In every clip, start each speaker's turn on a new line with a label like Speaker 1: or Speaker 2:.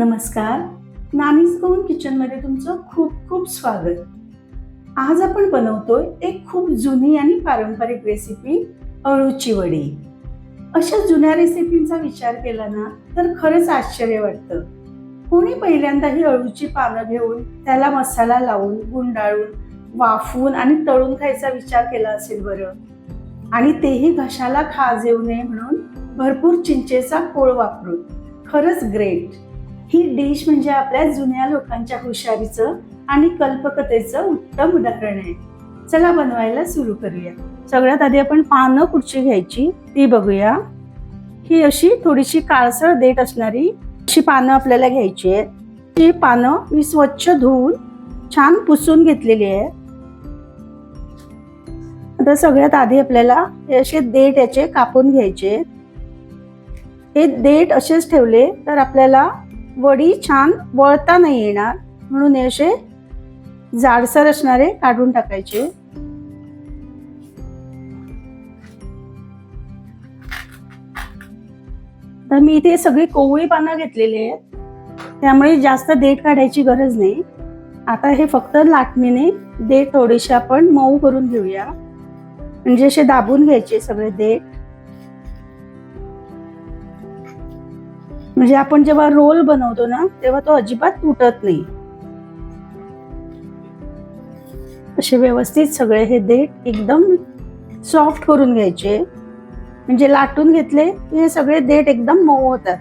Speaker 1: नमस्कार. Nannies Goan किचनमध्ये तुमचं खूप खूप स्वागत. आज आपण बनवतोय एक खूप जुनी आणि पारंपरिक रेसिपी अळूची वडी. अशा जुन्या रेसिपींचा विचार केला ना तर खरंच आश्चर्य वाटतं. कोणी पहिल्यांदा ही अळूची पानं घेऊन त्याला मसाला लावून गुंडाळून वाफवून आणि तळून खायचा विचार केला असेल बरं? आणि तेही घशाला खाज येऊ नये म्हणून भरपूर चिंचेचा कोळ वापरून. खरंच ग्रेट ही डिश म्हणजे आपल्या जुन्या लोकांच्या हुशारीचं आणि कल्पकतेचं उत्तम उदाहरण आहे. चला बनवायला सुरू करूया. सगळ्यात आधी आपण पानं कुठची घ्यायची ती बघूया. ही अशी थोडीशी काळसर देठ असणारी अशी पानं आपल्याला घ्यायची आहेत. ही पानं मी स्वच्छ धुवून छान पुसून घेतलेली आहे. आता सगळ्यात आधी आपल्याला हे असे देठ याचे कापून घ्यायचे हे देठ असेच ठेवले तर आपल्याला वडी छान वळता नाही येणार. म्हणून हे असे जाडसर असणारे काढून टाकायचे. तर मी इथे सगळी कोवळी पानं घेतलेली आहेत. त्यामुळे जास्त देठ काढायची गरज नाही. आता हे फक्त लाटणीने देठ थोडेसे आपण मऊ करून घेऊया. म्हणजे असे दाबून घ्यायचे सगळे देठ. म्हणजे आपण जेव्हा रोल बनवतो ना तेव्हा तो अजिबात तुटत नाही. असे व्यवस्थित सगळे हे देठ एकदम सॉफ्ट करून घ्यायचे. म्हणजे लाटून घेतले की हे सगळे देठ एकदम मऊ होतात.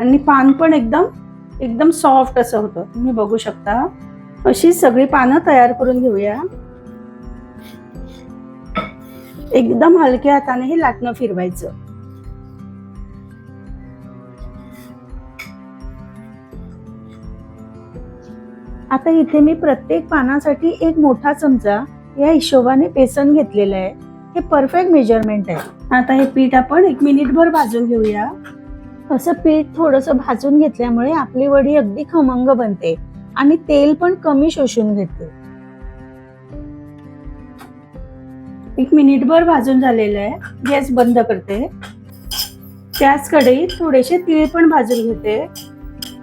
Speaker 1: आणि पान पण एकदम एकदम सॉफ्ट असं होतं. तुम्ही बघू शकता. अशी सगळी पानं तयार करून घेऊया. एकदम हलक्या हाताने हे लाटणं फिरवायचं. आता इथे मी प्रत्येक पानासाठी एक मोठा चमचा या हिशोबाने बेसन घेतलेलं आहे. हे परफेक्ट मेजरमेंट आहे. आता हे पीठ आपण एक मिनिटभर भाजून घेऊया. असं पीठ थोडंसं भाजून घेतल्यामुळे आपली वडी अगदी खमंग बनते आणि तेल पण कमी शोषून घेते. एक मिनिटभर भाजून झालेलं आहे. गॅस बंद करते. त्याच कढईत थोडेसे तीळ पण भाजून घेते.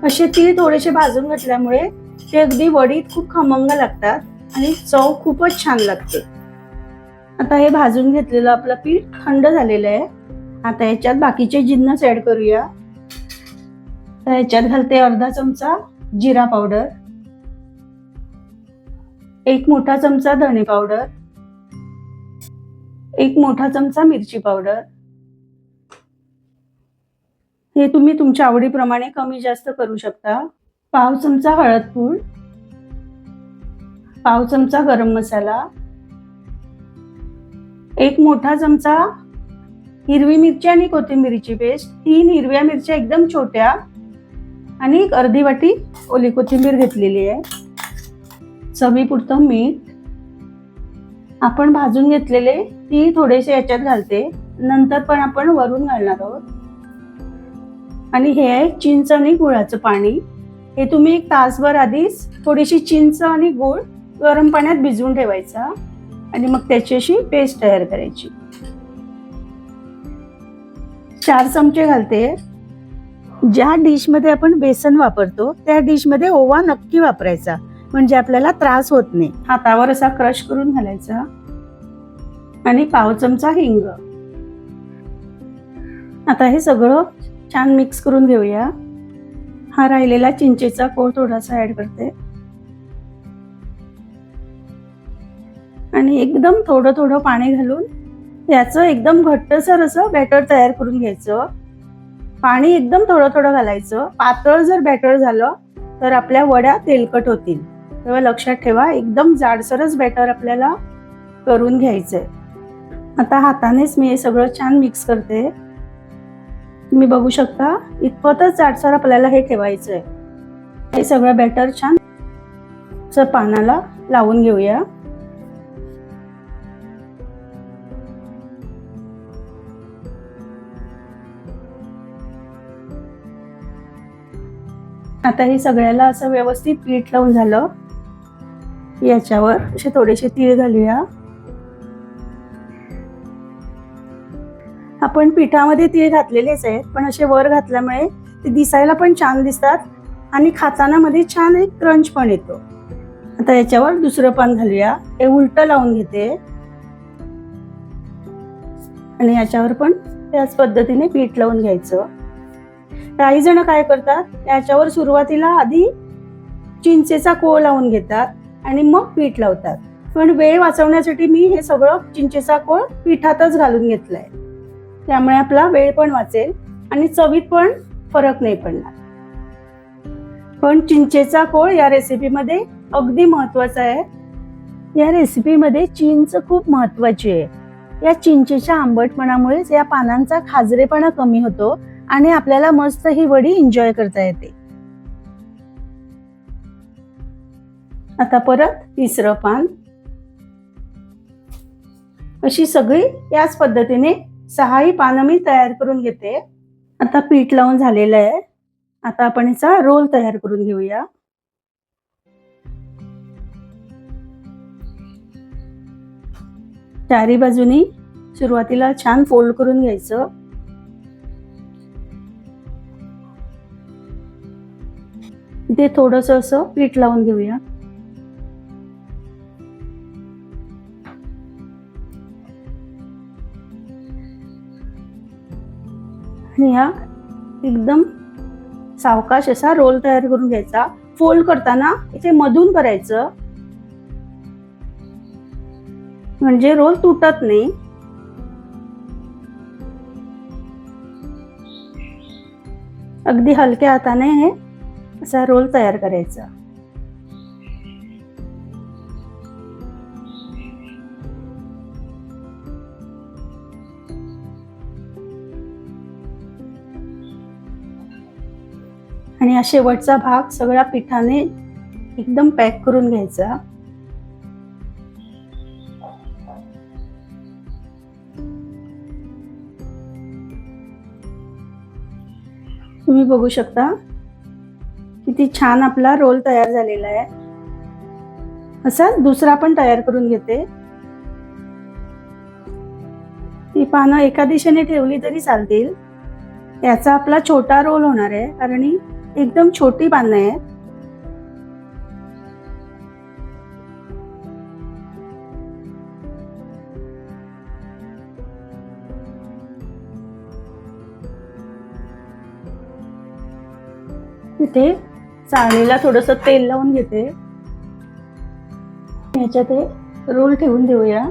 Speaker 1: असे तीळ थोडेसे भाजून घेतल्यामुळे ते अगदी वडीत खूप खमंग लागतात आणि चव खूपच छान लागते. आता हे भाजून घेतलेलं आपलं पीठ थंड झालेलं आहे. आता याच्यात बाकीचे जिन्नस ऍड करूया. तर याच्यात घालते अर्धा चमचा जिरा पावडर. एक मोठा चमचा धणे पावडर. एक मोठा चमचा मिरची पावडर. हे तुम्ही तुमच्या आवडीप्रमाणे कमी जास्त करू शकता. पाव चमचा हळद पूड पाव चमचा गरम मसाला एक मोठा चमचा हिरवी मिरची आणि कोथिंबिरीची पेस्ट तीन हिरव्या मिरच्या एकदम छोट्या आणि एक अर्धी वाटी ओली कोथिंबीर घेतलेली आहे. चवीपुरतं मीठ. आपण भाजून घेतलेले ती थोडेसे याच्यात घालते. नंतर पण आपण वरून घालणार आहोत. आणि हे आहे चिंच आणि गुळाचं पाणी. हे तुम्ही एक तासभर आधीच थोडीशी चिंच आणि गूळ गरम पाण्यात भिजवून ठेवायचा. आणि मग त्याची अशी पेस्ट तयार करायची. चार चमचे घालते. ज्या डिशमध्ये आपण बेसन वापरतो त्या डिशमध्ये ओवा नक्की वापरायचा. म्हणजे आपल्याला त्रास होत नाही. हातावर असा क्रश करून घालायचा. आणि पाव चमचा हिंग. आता हे सगळं छान मिक्स करून घेऊया. हा राहिलेला चिंचेचा कोळ थोडासा ऍड करते. आणि एकदम थोडं थोडं पाणी घालून याचं एकदम घट्टसर असं बॅटर तयार करून घ्यायचं. पाणी एकदम थोडं थोडं घालायचं. पातळ जर बॅटर झालं तर आपल्या वड्या तेलकट होतील. तेव्हा लक्षात ठेवा एकदम जाडसरच बॅटर आपल्याला करून घ्यायचंय. आता हातानेच मी हे सगळं छान मिक्स करते. तुम्ही बघू शकता इतपतच जाडसर आपल्याला हे ठेवायचं आहे हे सगळं बॅटर छान पानाला लावून घेऊया. आता हे सगळ्याला असं व्यवस्थित पीठ लावून झालं. याच्यावर असे थोडेसे तीळ घालूया. आपण पिठामध्ये तीळ घातलेलेच आहेत पण असे वर घातल्यामुळे ते दिसायला पण छान दिसतात आणि खाताना मध्ये छान एक क्रंच पण येतो. आता याच्यावर दुसरं पान घालूया. हे उलट लावून घेते. आणि याच्यावर पण त्याच पद्धतीने पीठ लावून घ्यायचं. काही जण काय करतात याच्यावर सुरुवातीला आधी चिंचेचा कोळ लावून घेतात आणि मग पीठ लावतात. पण वेळ वाचवण्यासाठी मी हे सगळं चिंचेचा कोळ पिठातच घालून घेतलाय. त्यामुळे आपला वेळ पण वाचेल आणि चवीत पण फरक नाही पडणार. पण चिंचेचा कोळ या रेसिपीमध्ये अगदी महत्त्वाचा आहे. या रेसिपीमध्ये चिंच खूप महत्वाची आहे. या चिंचेच्या आंबटपणामुळेच या पानांचा खाजरेपणा कमी होतो आणि आपल्याला मस्त ही वडी एन्जॉय करता येते. आता परत तिसरं पान. अशी सगळी याच पद्धतीने सहाही पानं मी तयार करून घेते. आता पीठ लावून झालेलं आहे. आता आपण याचा रोल तयार करून घेऊया. चारी बाजूनी सुरुवातीला छान फोल्ड करून घ्यायचं. इथे थोडस असं पीठ लावून घेऊया. आणि हा एकदम सावकाश असा रोल तयार करून घ्यायचा. फोल्ड करताना इथे मधून करायचं. म्हणजे रोल तुटत नाही. अगदी हलक्या हाताने हे असा रोल तयार करायचा. आणि हा शेवटचा भाग सगळ्या पिठाने एकदम पॅक करून घ्यायचा. तुम्ही बघू शकता किती छान आपला रोल तयार झालेला आहे. असा दुसरा पण तयार करून घेते. ती पानं एका दिशेने ठेवली तरी चालतील. याचा आपला छोटा रोल होणार आहे कारण एकदम छोटी पानं आहेत तिथे चाळणीला थोडस तेल लावून घेते. याच्यात हे रोल ठेवून देऊया.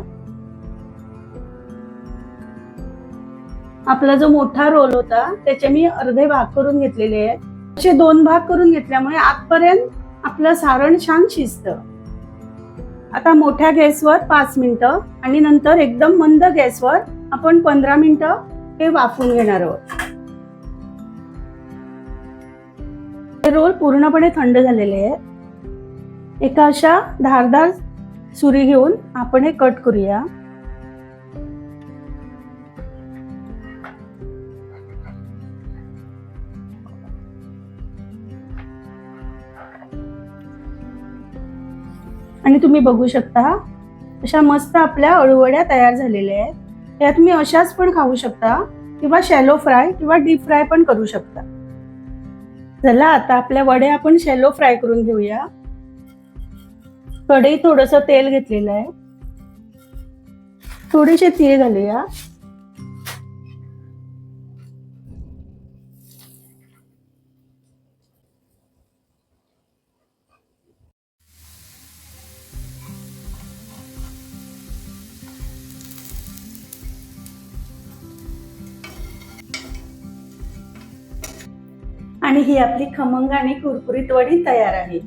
Speaker 1: आपला जो मोठा रोल होता त्याचे मी अर्धे भाग करून घेतलेले आहेत. असे दोन भाग करून घेतल्यामुळे आतपर्यंत आपलं सारण छान शिजतं. आता मोठ्या गॅसवर पाच मिनटं आणि नंतर एकदम मंद गॅसवर आपण पंधरा मिनटं हे वाफून घेणार आहोत. हे रोल पूर्णपणे थंड झालेले आहेत. एका अशा धारदार सुरी घेऊन आपण हे कट करूया. आणि तुम्ही बघू शकता अशा मस्त आपल्या अळूवड्या तयार झालेल्या आहेत. या तुम्ही अशाच पण खाऊ शकता किंवा शॅलो फ्राय किंवा डीप फ्राय पण करू शकता. चला आता आपल्या वडे आपण शॅलो फ्राय करून घेऊया. कढई थोडस तेल घेतलेलं आहे. थोडेसे तीळ घालूया. आणि ही आपली खमंग आणि कुरकुरीत वडी तयार आहे.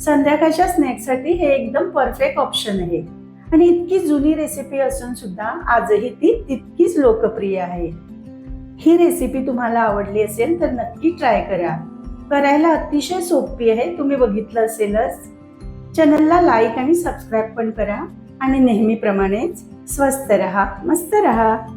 Speaker 1: संध्याकाळच्या स्नॅक्ससाठी हे एकदम परफेक्ट ऑप्शन आहे. आणि इतकी जुनी रेसिपी असून सुद्धा आजही ती तितकीच लोकप्रिय आहे. ही रेसिपी तुम्हाला आवडली असेल तर नक्की ट्राय करा. करायला अतिशय सोपी आहे तुम्ही बघितलं असेलच. चॅनलला लाईक आणि सबस्क्राईब पण करा आणि नेहमीप्रमाणेच स्वस्त रहा मस्त रहा.